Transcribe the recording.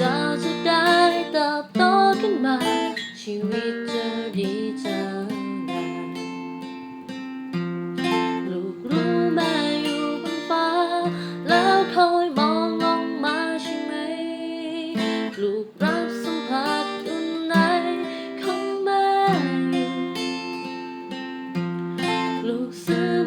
จ้าจะได้ตอบโตขึ้นมา ชีวิตจะดีจังลูกรู้แม่อยู่บนฟ้า แล้วคอยมองลงมาใช่ไหม ลูกรับสัมผัสด้านในของแม่อยู่ลูกซื้อ